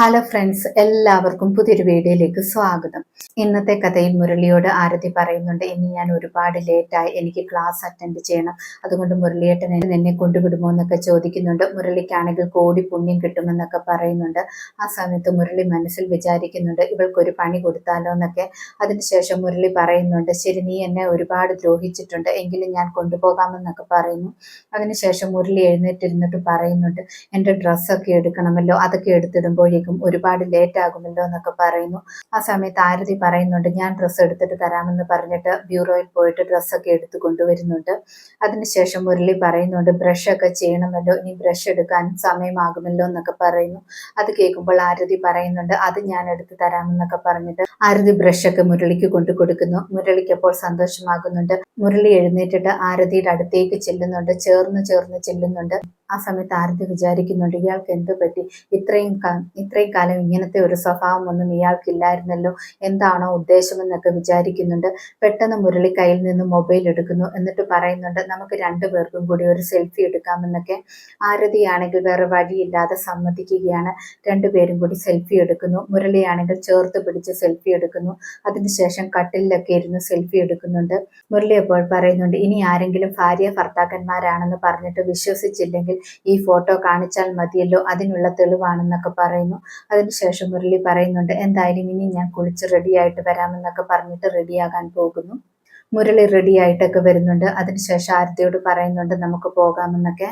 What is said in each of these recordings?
Hello friends എല്ലാവർക്കും പുതിയൊരു വീഡിയോയിലേക്ക് സ്വാഗതം. ഇന്നത്തെ കഥയിൽ മുരളിയോട് ആരതി പറയുന്നുണ്ട് ഇന്ന് ഞാൻ ഒരുപാട് ലേറ്റായി എനിക്ക് ക്ലാസ് അറ്റൻഡ് ചെയ്യണം. അതുകൊണ്ട് മുരളിയേട്ടൻ എന്നെ- കൊണ്ടുവിടുമോ എന്നൊക്കെ ചോദിക്കുന്നുണ്ട്. മുരളിക്കാണെങ്കിൽ കോടി പുണ്യം കിട്ടുമെന്നൊക്കെ പറയുന്നുണ്ട്. ആ സമയത്ത് മുരളി മനസ്സിൽ വിചാരിക്കുന്നുണ്ട് ഇവൾക്കൊരു പണി കൊടുത്താലോ എന്നൊക്കെ. അതിനുശേഷം മുരളി പറയുന്നുണ്ട് ശരി നീ എന്നെ ഒരുപാട് ദ്രോഹിച്ചിട്ടുണ്ട്. എങ്കിലും ഞാൻ കൊണ്ടുപോകാമെന്നൊക്കെ പറയുന്നു. അതിനുശേഷം മുരളി എഴുന്നേറ്റിരുന്നിട്ട് പറയുന്നുണ്ട് എന്റെ ഡ്രസ്സൊക്കെ എടുക്കണമല്ലോ അതൊക്കെ എടുത്തിടുമ്പോഴേക്കും ഒരുപാട് ലേറ്റ് ആകുമല്ലോ എന്നൊക്കെ പറയുന്നു. ആ സമയത്ത് ആരതി പറയുന്നുണ്ട് ഞാൻ ഡ്രസ്സ് എടുത്തിട്ട് തരാമെന്ന് പറഞ്ഞിട്ട് ബ്യൂറോയിൽ പോയിട്ട് ഡ്രസ്സൊക്കെ എടുത്തു കൊണ്ടുവരുന്നുണ്ട്. അതിനുശേഷം മുരളി പറയുന്നുണ്ട് ബ്രഷ് ഒക്കെ ചെയ്യണമല്ലോ ഇനി ബ്രഷ് എടുക്കാൻ സമയമാകുമല്ലോ എന്നൊക്കെ പറയുന്നു. അത് കേൾക്കുമ്പോൾ ആരതി പറയുന്നുണ്ട് അത് ഞാൻ എടുത്ത് തരാമെന്നൊക്കെ പറഞ്ഞിട്ട് ആരതി ബ്രഷൊക്കെ മുരളിക്ക് കൊണ്ടു കൊടുക്കുന്നു. മുരളിക്ക് അപ്പോൾ സന്തോഷമാകുന്നുണ്ട്. മുരളി എഴുന്നേറ്റിട്ട് ആരതിയുടെ അടുത്തേക്ക് ചെല്ലുന്നുണ്ട് ചേർന്ന് ചേർന്ന് ചെല്ലുന്നുണ്ട്. ആ സമയത്ത് ആരതി വിചാരിക്കുന്നുണ്ട്? ഇയാൾക്ക് എന്ത് പറ്റി? ഇത്രയും ഇത്രയും കാലം ഇങ്ങനത്തെ ഒരു സ്വഭാവമൊന്നും ഇയാൾക്കില്ലായിരുന്നല്ലോ. എന്താണോ ഉദ്ദേശമെന്നൊക്കെ വിചാരിക്കുന്നുണ്ട്. പെട്ടെന്ന് മുരളി കയ്യിൽ നിന്ന് മൊബൈൽ എടുക്കുന്നു എന്നിട്ട് പറയുന്നുണ്ട് നമുക്ക് രണ്ടു പേർക്കും കൂടി ഒരു സെൽഫി എടുക്കാമെന്നൊക്കെ. ആരതിയാണെങ്കിൽ വേറെ വഴിയില്ലാതെ സമ്മതിക്കുകയാണ്. രണ്ടുപേരും കൂടി സെൽഫി എടുക്കുന്നു. മുരളിയാണെങ്കിൽ ചേർത്ത് പിടിച്ച് സെൽഫി എടുക്കുന്നു. അതിനുശേഷം കട്ടിലൊക്കെ ഇരുന്ന് സെൽഫി എടുക്കുന്നുണ്ട്. മുരളി അപ്പോൾ പറയുന്നുണ്ട് ഇനി ആരെങ്കിലും ഭാര്യ ഭർത്താക്കന്മാരാണെന്ന് പറഞ്ഞിട്ട് വിശ്വസിച്ചില്ലെങ്കിൽ ഈ ഫോട്ടോ കാണിച്ചാൽ മതിയല്ലോ? അതിനുള്ള തെളിവാണെന്നൊക്കെ പറയുന്നു. അതിനുശേഷം മുരളി പറയുന്നുണ്ട് എന്തായാലും ഇനി ഞാൻ കുളിച്ച് റെഡിയായിട്ട് വരാമെന്നൊക്കെ പറഞ്ഞിട്ട് റെഡിയാകാൻ പോകുന്നു. മുരളി റെഡി ആയിട്ടൊക്കെ വരുന്നുണ്ട്. അതിനുശേഷം ആരതിയോട് പറയുന്നുണ്ട് നമുക്ക് പോകാമെന്നൊക്കെ.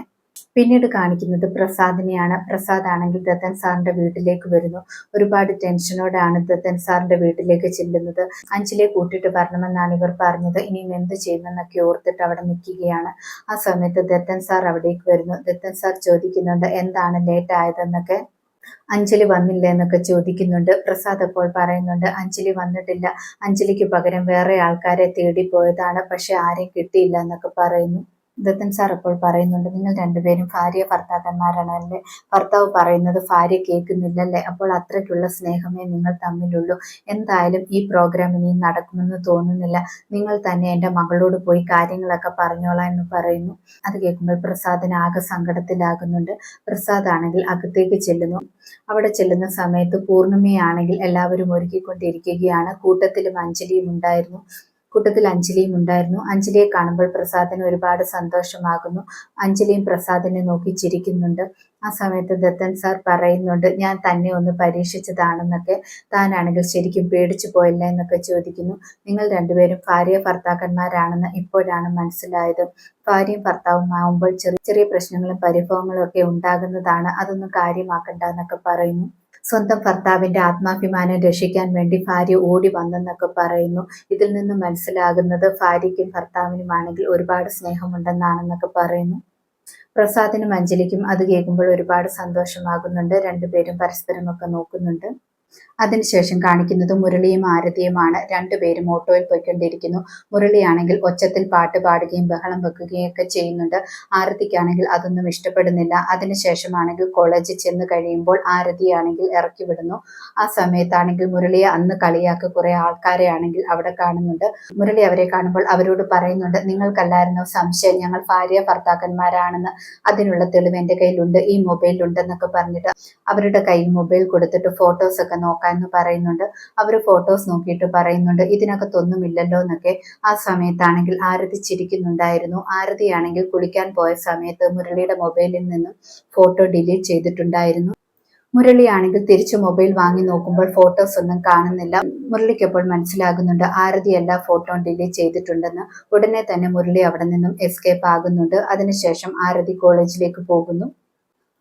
പിന്നീട് കാണിക്കുന്നത് പ്രസാദിനെയാണ്. പ്രസാദ് ആണെങ്കിൽ ദത്തൻ സാറിന്റെ വീട്ടിലേക്ക് വരുന്നു. ഒരുപാട് ടെൻഷനോടാണ് ദത്തൻ സാറിന്റെ വീട്ടിലേക്ക് ചെല്ലുന്നത്. അഞ്ചിലെ കൂട്ടിയിട്ട് വരണമെന്നാണ് ഇവർ പറഞ്ഞത്. ഇനിയും എന്ത് ചെയ്യുമെന്നൊക്കെ ഓർത്തിട്ട് അവിടെ നിൽക്കുകയാണ്. ആ സമയത്ത് ദത്തൻ സാർ അവിടേക്ക് വരുന്നു. ദത്തൻ സാർ ചോദിക്കുന്നുണ്ട് എന്താണ് ലേറ്റ് ആയതെന്നൊക്കെ? അഞ്ജലി വന്നില്ല എന്നൊക്കെ ചോദിക്കുന്നുണ്ട്. പ്രസാദ് അപ്പോൾ പറയുന്നുണ്ട് അഞ്ജലി വന്നിട്ടില്ല. അഞ്ജലിക്ക് പകരം വേറെ ആൾക്കാരെ തേടി പോയതാണ്. പക്ഷെ ആരെയും കിട്ടിയില്ല എന്നൊക്കെ പറയുന്നു. ദത്തൻ സാർ അപ്പോൾ പറയുന്നുണ്ട് നിങ്ങൾ രണ്ടുപേരും ഭാര്യ ഭർത്താക്കന്മാരാണ് അല്ലെ? ഭർത്താവ് പറയുന്നത് ഭാര്യ കേൾക്കുന്നില്ലല്ലേ? അപ്പോൾ അത്രയ്ക്കുള്ള സ്നേഹമേ നിങ്ങൾ തമ്മിലുള്ളൂ. എന്തായാലും ഈ പ്രോഗ്രാം ഇനി നടക്കുമെന്ന് തോന്നുന്നില്ല. നിങ്ങൾ തന്നെ എന്റെ മകളോട് പോയി കാര്യങ്ങളൊക്കെ പറഞ്ഞോളാം എന്ന് പറയുന്നു. അത് കേൾക്കുമ്പോൾ പ്രസാദിന് ആകെ സങ്കടത്തിലാകുന്നുണ്ട്. പ്രസാദ് ആണെങ്കിൽ അകത്തേക്ക് ചെല്ലുന്നു. അവിടെ ചെല്ലുന്ന സമയത്ത് പൂർണിമയാണെങ്കിൽ എല്ലാവരും ഒരുക്കിക്കൊണ്ടിരിക്കുകയാണ്. കൂട്ടത്തിലും അഞ്ജലിയും ഉണ്ടായിരുന്നു. കൂട്ടത്തിൽ അഞ്ജലിയും ഉണ്ടായിരുന്നു. അഞ്ജലിയെ കാണുമ്പോൾ പ്രസാദിന് ഒരുപാട് സന്തോഷമാകുന്നു. അഞ്ജലിയും പ്രസാദിനെ നോക്കി ചിരിക്കുന്നുണ്ട്. ആ സമയത്ത് ദത്തൻ സാർ പറയുന്നുണ്ട് ഞാൻ തന്നെ ഒന്ന് പരീക്ഷിച്ചതാണെന്നൊക്കെ. താനാണെങ്കിൽ ശരിക്കും പേടിച്ചു പോയില്ല എന്നൊക്കെ ചോദിക്കുന്നു. നിങ്ങൾ രണ്ടുപേരും ഭാര്യ ഭർത്താക്കന്മാരാണെന്ന് ഇപ്പോഴാണ് മനസ്സിലായത്. ഭാര്യയും ഭർത്താവും ആവുമ്പോൾ ചെറിയ ചെറിയ പ്രശ്നങ്ങളും പരിഭവങ്ങളും ഒക്കെ ഉണ്ടാകുന്നതാണ്. അതൊന്നും കാര്യമാക്കണ്ട എന്നൊക്കെ പറയുന്നു. സ്വന്തം ഭർത്താവിന്റെ ആത്മാഭിമാനം രക്ഷിക്കാൻ വേണ്ടി ഭാര്യ ഓടി വന്നെന്നൊക്കെ പറയുന്നു. ഇതിൽ നിന്ന് മനസ്സിലാകുന്നത് ഭാര്യയ്ക്കും ഭർത്താവിനുമാണെങ്കിൽ ഒരുപാട് സ്നേഹമുണ്ടെന്നാണെന്നൊക്കെ പറയുന്നു. പ്രസാദിനും അഞ്ജലിക്കും അത് കേൾക്കുമ്പോൾ ഒരുപാട് സന്തോഷമാകുന്നുണ്ട്. രണ്ടുപേരും പരസ്പരമൊക്കെ നോക്കുന്നുണ്ട്. അതിനുശേഷം കാണിക്കുന്നത് മുരളിയും ആരതിയുമാണ്. രണ്ടുപേരും ഓട്ടോയിൽ പോയിക്കൊണ്ടിരിക്കുന്നു. മുരളിയാണെങ്കിൽ ഒച്ചത്തിൽ പാട്ട് പാടുകയും ബഹളം വെക്കുകയും ഒക്കെ ചെയ്യുന്നുണ്ട്. ആരതിക്കാണെങ്കിൽ അതൊന്നും ഇഷ്ടപ്പെടുന്നില്ല. അതിനുശേഷമാണെങ്കിൽ കോളേജിൽ ചെന്ന് കഴിയുമ്പോൾ ആരതിയാണെങ്കിൽ ഇറക്കി വിടുന്നു. ആ സമയത്താണെങ്കിൽ മുരളിയെ അന്ന് കളിയാക്ക കുറെ ആൾക്കാരെ ആണെങ്കിൽ അവിടെ കാണുന്നുണ്ട്. മുരളി അവരെ കാണുമ്പോൾ അവരോട് പറയുന്നുണ്ട് നിങ്ങൾക്കല്ലായിരുന്നു സംശയം? ഞങ്ങൾ ഭാര്യ ഭർത്താക്കന്മാരാണെന്ന്. അതിനുള്ള തെളിവ് എന്റെ കയ്യിലുണ്ട്. ഈ മൊബൈലുണ്ടെന്നൊക്കെ പറഞ്ഞിട്ട് അവരുടെ കയ്യിൽ മൊബൈൽ കൊടുത്തിട്ട് ഫോട്ടോസ് ഒക്കെ നോക്കാമെന്ന് പറയുന്നുണ്ട്. അവർ ഫോട്ടോസ് നോക്കിയിട്ട് പറയുന്നുണ്ട്. ഇതിനകത്തൊന്നും ഇല്ലല്ലോ എന്നൊക്കെ. ആ സമയത്താണെങ്കിൽ ആരതി ചിരിക്കുന്നുണ്ടായിരുന്നു. ആരതിയാണെങ്കിൽ കുളിക്കാൻ പോയ സമയത്ത് മുരളിയുടെ മൊബൈലിൽ നിന്നും ഫോട്ടോ ഡിലീറ്റ് ചെയ്തിട്ടുണ്ടായിരുന്നു. മുരളിയാണെങ്കിൽ തിരിച്ചു മൊബൈൽ വാങ്ങി നോക്കുമ്പോൾ ഫോട്ടോസ് ഒന്നും കാണുന്നില്ല. മുരളിക്കപ്പോൾ മനസ്സിലാകുന്നുണ്ട് ആരതി എല്ലാ ഫോട്ടോ ഡിലീറ്റ് ചെയ്തിട്ടുണ്ടെന്ന്. ഉടനെ തന്നെ മുരളി അവിടെ നിന്നും എസ്കേപ്പ് ആകുന്നുണ്ട്. അതിനുശേഷം ആരതി കോളേജിലേക്ക് പോകുന്നു.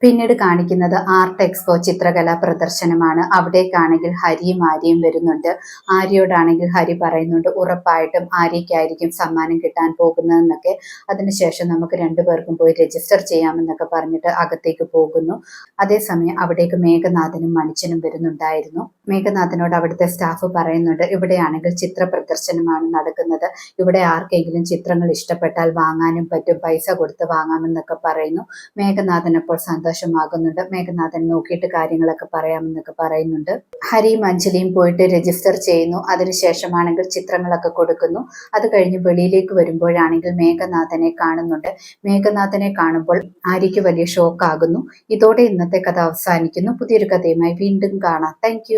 പിന്നീട് കാണിക്കുന്നത് ആർട്ട് എക്സ്പോ ചിത്രകലാ പ്രദർശനമാണ്. അവിടേക്കാണെങ്കിൽ ഹരിയും ആര്യയും വരുന്നുണ്ട്. ആര്യയോടാണെങ്കിൽ ഹരി പറയുന്നുണ്ട് ഉറപ്പായിട്ടും ആര്യയ്ക്കായിരിക്കും സമ്മാനം കിട്ടാൻ പോകുന്നതെന്നൊക്കെ. അതിനുശേഷം നമുക്ക് രണ്ടുപേർക്കും പോയി രജിസ്റ്റർ ചെയ്യാമെന്നൊക്കെ പറഞ്ഞിട്ട് അകത്തേക്ക് പോകുന്നു. അതേസമയം അവിടേക്ക് മേഘനാഥനും മണിച്ചനും വരുന്നുണ്ടായിരുന്നു. മേഘനാഥനോട് അവിടുത്തെ സ്റ്റാഫ് പറയുന്നുണ്ട് ഇവിടെയാണെങ്കിൽ ചിത്ര പ്രദർശനമാണ് നടക്കുന്നത്. ഇവിടെ ആർക്കെങ്കിലും ചിത്രങ്ങൾ ഇഷ്ടപ്പെട്ടാൽ വാങ്ങാനും പറ്റും. പൈസ കൊടുത്ത് വാങ്ങാമെന്നൊക്കെ പറയുന്നു. മേഘനാഥൻ അപ്പോൾ സന്തോഷം സന്തോഷമാകുന്നുണ്ട്. മേഘനാഥൻ നോക്കിയിട്ട് കാര്യങ്ങളൊക്കെ പറയാമെന്നൊക്കെ പറയുന്നുണ്ട്. ഹരിയും അഞ്ജലിയും പോയിട്ട് രജിസ്റ്റർ ചെയ്യുന്നു. അതിനുശേഷമാണെങ്കിൽ ചിത്രങ്ങളൊക്കെ കൊടുക്കുന്നു. അത് കഴിഞ്ഞ് വെളിയിലേക്ക് വരുമ്പോഴാണെങ്കിൽ മേഘനാഥനെ കാണുന്നുണ്ട്. മേഘനാഥനെ കാണുമ്പോൾ ആര്യയ്ക്ക് വലിയ ഷോക്ക് ഷോക്കാകുന്നു ഇതോടെ ഇന്നത്തെ കഥ അവസാനിക്കുന്നു. പുതിയൊരു കഥയുമായി വീണ്ടും കാണാം. താങ്ക്